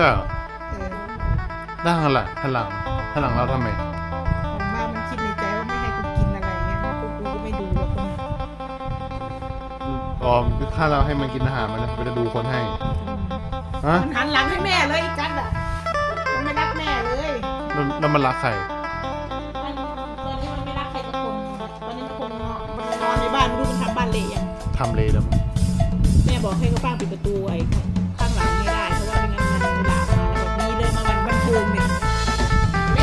ก็เออด้านหลังหันหลังหันหลังเราทำไม ผมว่ามันคิดในใจว่าไม่ให้กูกินอะไรเงี้ยกูกูก็ไม่ดูหรอกคนอ๋อถ้าเราให้มันกินอาหารมันมันจะดูคนให้ ฮะ มันหันหลังให้แม่เลยอีกัดอะมันไม่รักแม่เลยแล้วแล้วมันรักใคร มันตอนนี้มันไม่รักใครสักคนตอนนี้มันคงนอนมันนอนในบ้านไม่รู้มันทำบ้านเละยังทำเลยแล้วมั้งแม่บอกให้เขาป้างปิดประตูไอ้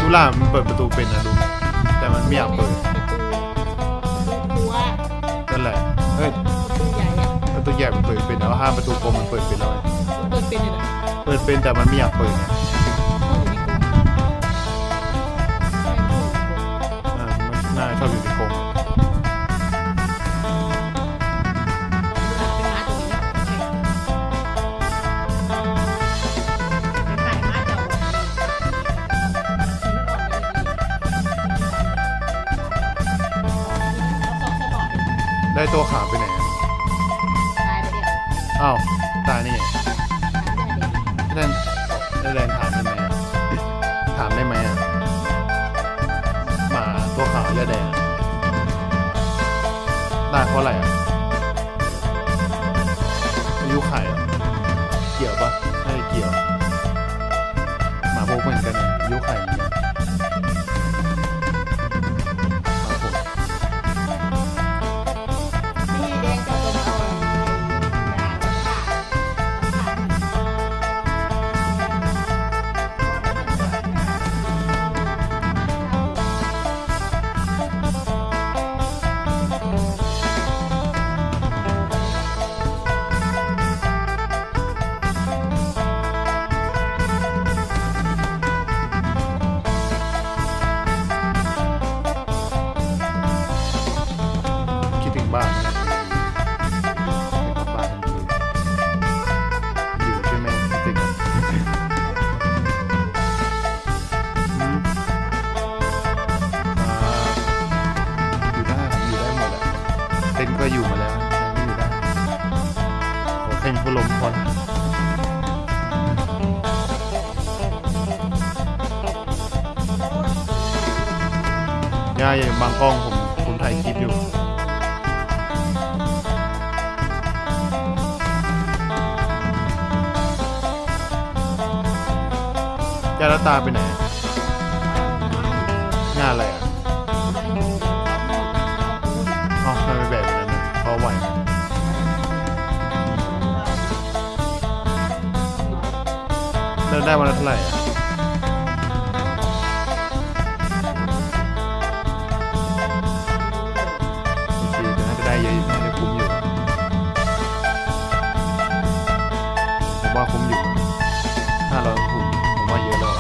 ลูล่ามันเปิดประตูเป็นนะดูแต่มันไม่อยากเปิดประตูประตูครัวนั่นแหละเฮ้ยประตูใหญ่อะประตูใหญ่มันเปิดเป็นแล้วห้ามประตูกลมมันเปิดเป็นแล้วไงเปิดเป็นเลยนะเปิดเป็นแต่มันไม่อยากเปิดไงอ่ามันน่าชอบอยู่ในกรง ได้ตั บางกล้องผมผมถ่ายคลิปอยู่ยาละตาไปไหนงานอะไรอะอ๋อทำไมแบบนั้นนะเพราะไหวเริ่มได้วันละเท่าไหร่อะ เยวน่าจะได้เยอะน่าจะคุ้มอยู่ผมว่าคุ้มอยู่ห้าร้อยคุ้มผมว่าเยอะแล้ว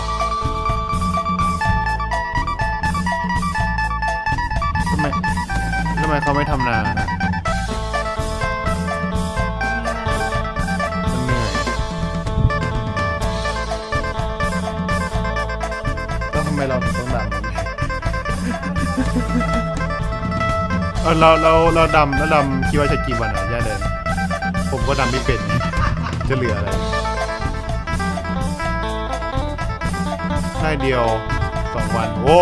ทำไมทำไมเขาไม่ทำนานะ เออเราเราเราดำแล้วดำคิดว่าจะกี่วันอะย่าเดินผมก็ดำไม่เป็น จะเหลืออะไรไร่เดียวสองวัน โอ้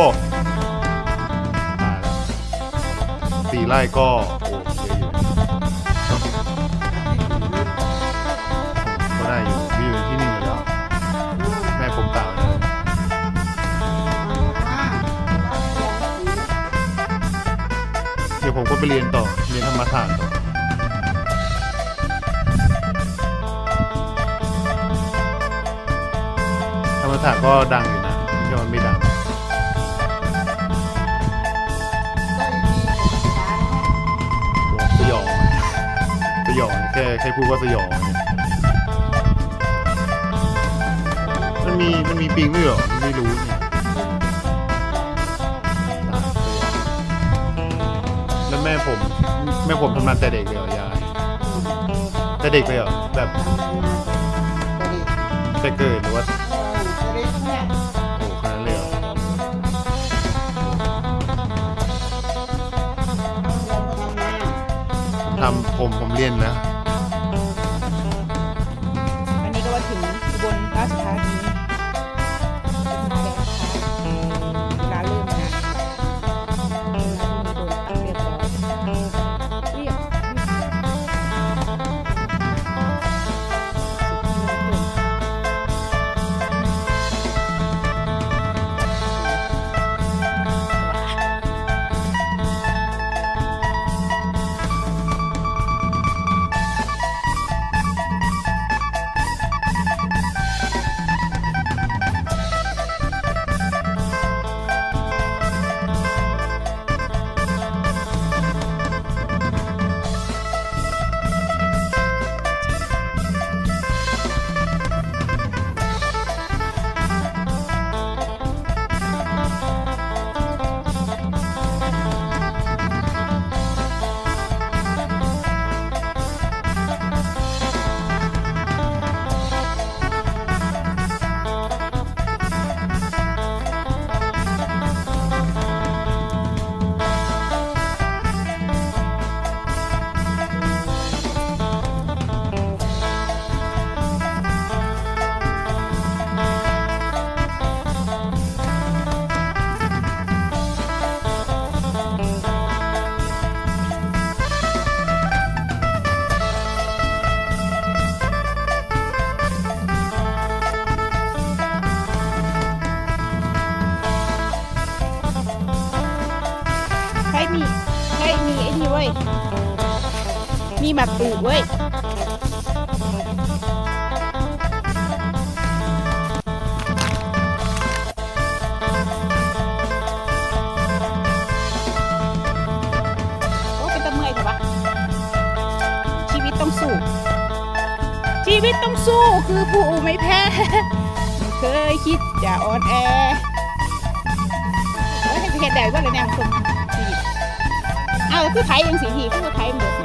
สี่ไร่ก็โอ้เยอะอยู่ก็ได้อยู่ ผมก็ไปเรียนต่อ เรียนธรรมศาสตร์ต่อธรรมศาสตร์ก็ดังอยู่นะไม่ใช่ว่าไม่ดัง สยองสยองแค่แค่พูดว่าสยองเนี่ยมันมีมันมีปิงด้วยเหรอไม่รู้เนี่ย ผมแม่ผมทำงานแต่เด็กเลยเหรอยายแต่เด็กเลยเหรอแบบแต่เกิดหรือว่าโอ้ขนาดนั้นเลยเหรอทำผมผมเรียนนะ ต้องสู้ ชีวิตต้องสู้คือผู้ไม่แพ้ ไม่เคยคิดจะอ่อนแอเฮ้ยจะเห็นได้ว่าเลยแนวชมชีวิตเอาคือไทยยังสีทีคือไทยหมดสิ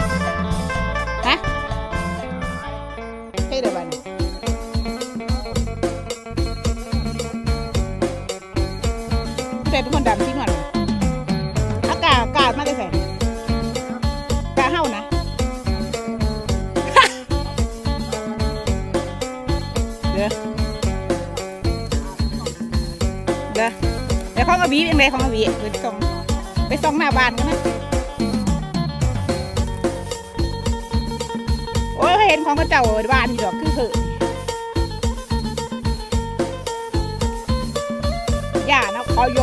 เลยของวีไปส่องไปส่องหน้าบ้านกันนะโอ้ยเห็นของกระเจ้าบ้านอยู่ดอกคือเหอะอย่านะคอยโย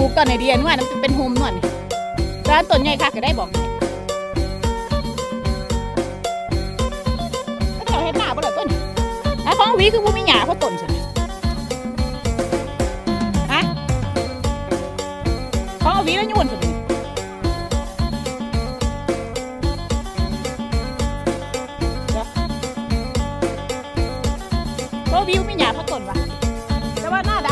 ปลูกตอนไหนดีอะนวดมันเป็นโฮมนวดร้านต้นใหญ่ค่ะก็ได้บอกให้แล้วเจ้าเฮ็ดหน้าบ่ล่ะต้นแล้ของวีคือบ่มีหญ้าเพราะต้นซั่นน่ะฮะของวีแล้วยุ่นซั่นนี่เดี๋ยวของวีบ่มีหญ้าเพราะต้นวะแต่ว่าหน้าด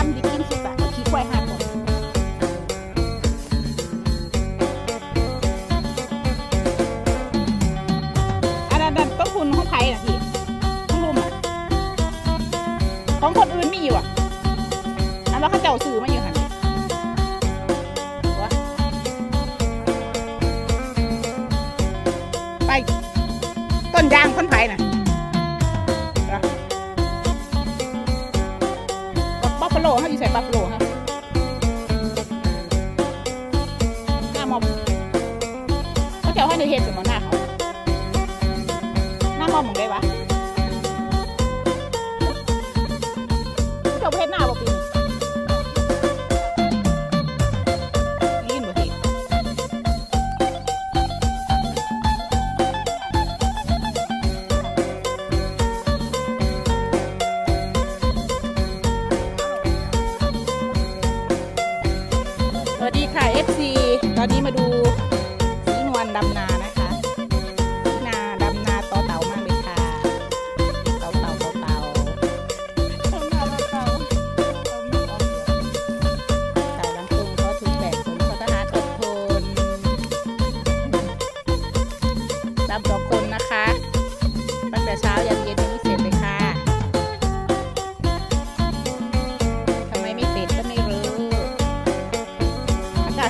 ว่าเขาเจ้าซื้อมาอยู่หันวะไป ต้นยางคนไผ่น่ะ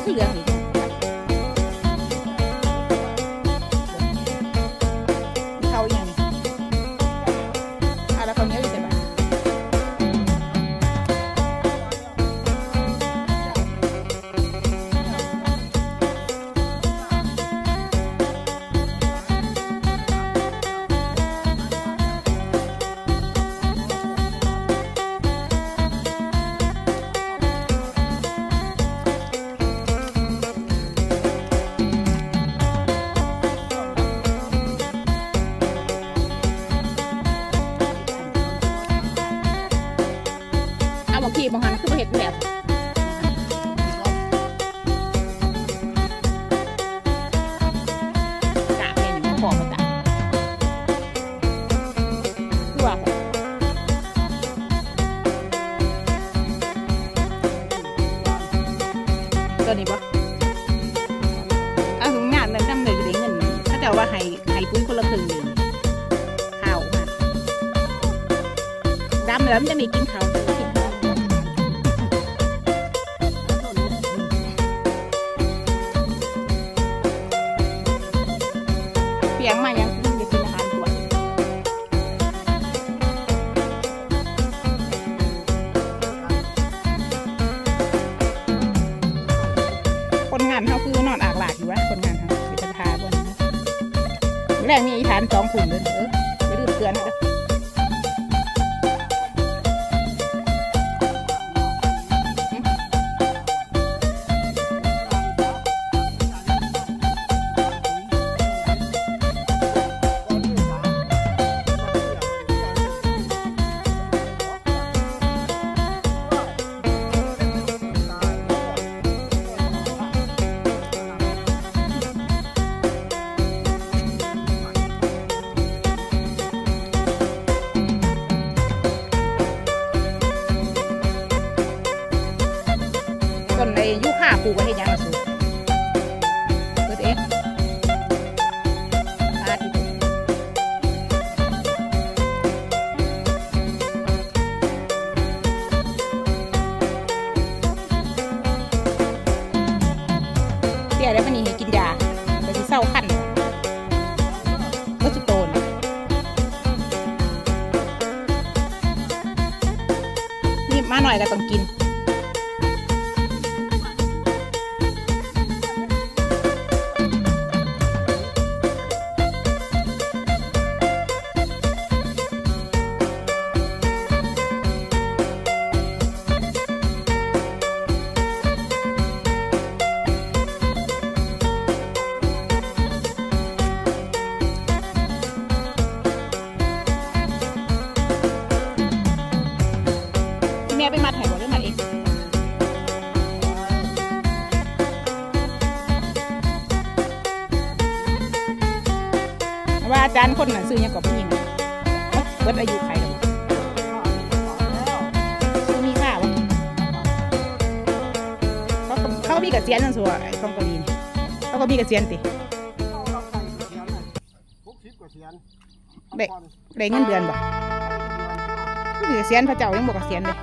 อา คนงานเขาคือนอนอากหลากอยู่วะคนงานเขาเป็นพาบนแรกมีอีฐานสองถุงเลยเอออย่าลืมเตือนนะ จารย์คนนั้นซื้อหยังกับผู้หญิงเอ้าเบิดอายุใครแล้วบ่ซื้อมีค่าวะเขาก็เขาก็มีเกษียณนั่นสัวไอ้ของเกาหลีนี่เขาก็มีเกษียณติหกสิบกว่าเสียนเด็กได้เงินเดือนบ่มีเกษียณพระเจ้ายังบ่เกษียณเลย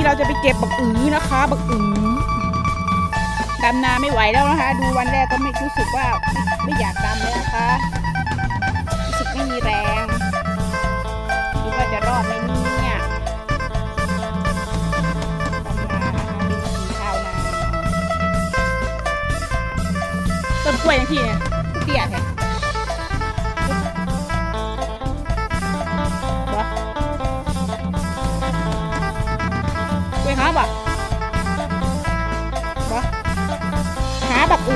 นี้เราจะไปเก็บบักอือนะคะบักอือดำนาไม่ไหวแล้วนะคะ ดูวันแรกก็ไม่รู้สึกว่าไม่อยากดำเลยนะคะรู้สึกไม่มีแรงคิดว่าจะรอดไหมเนี่ยดำนานะคะเนวิถีชาวนาต้นกล้วยอย่างที่เนี่ยเตี้ยแท้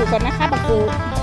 กอูก่อนนะคะบักกู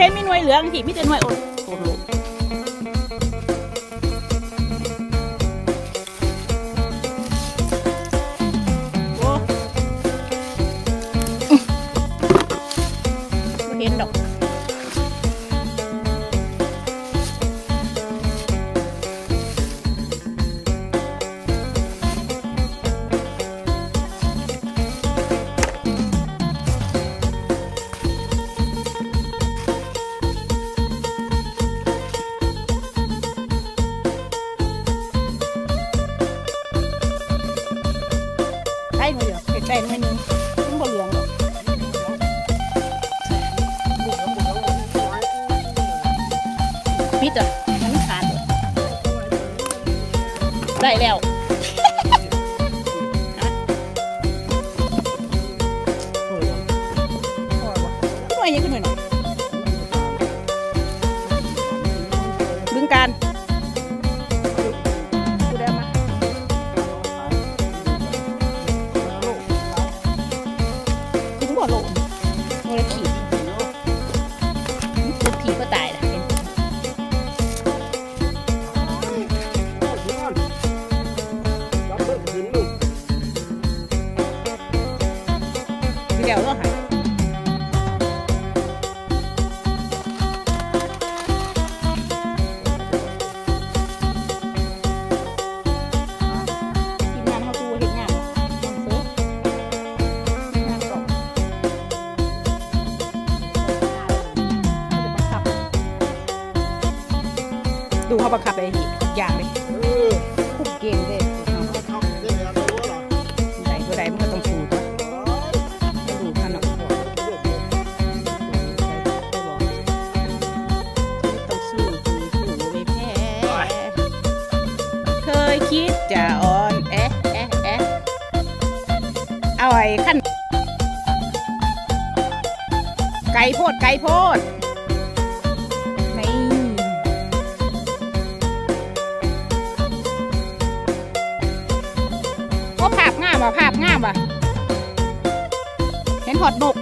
เห็นมีหน่วยเหลืองที่มีแต่หน่วยอด ปิดอะมันขาดเลยได้แล้วฮะหน่วยยังขึ้นหน่อย ดูเขาบังคับไปอีกอย่างเลย เห็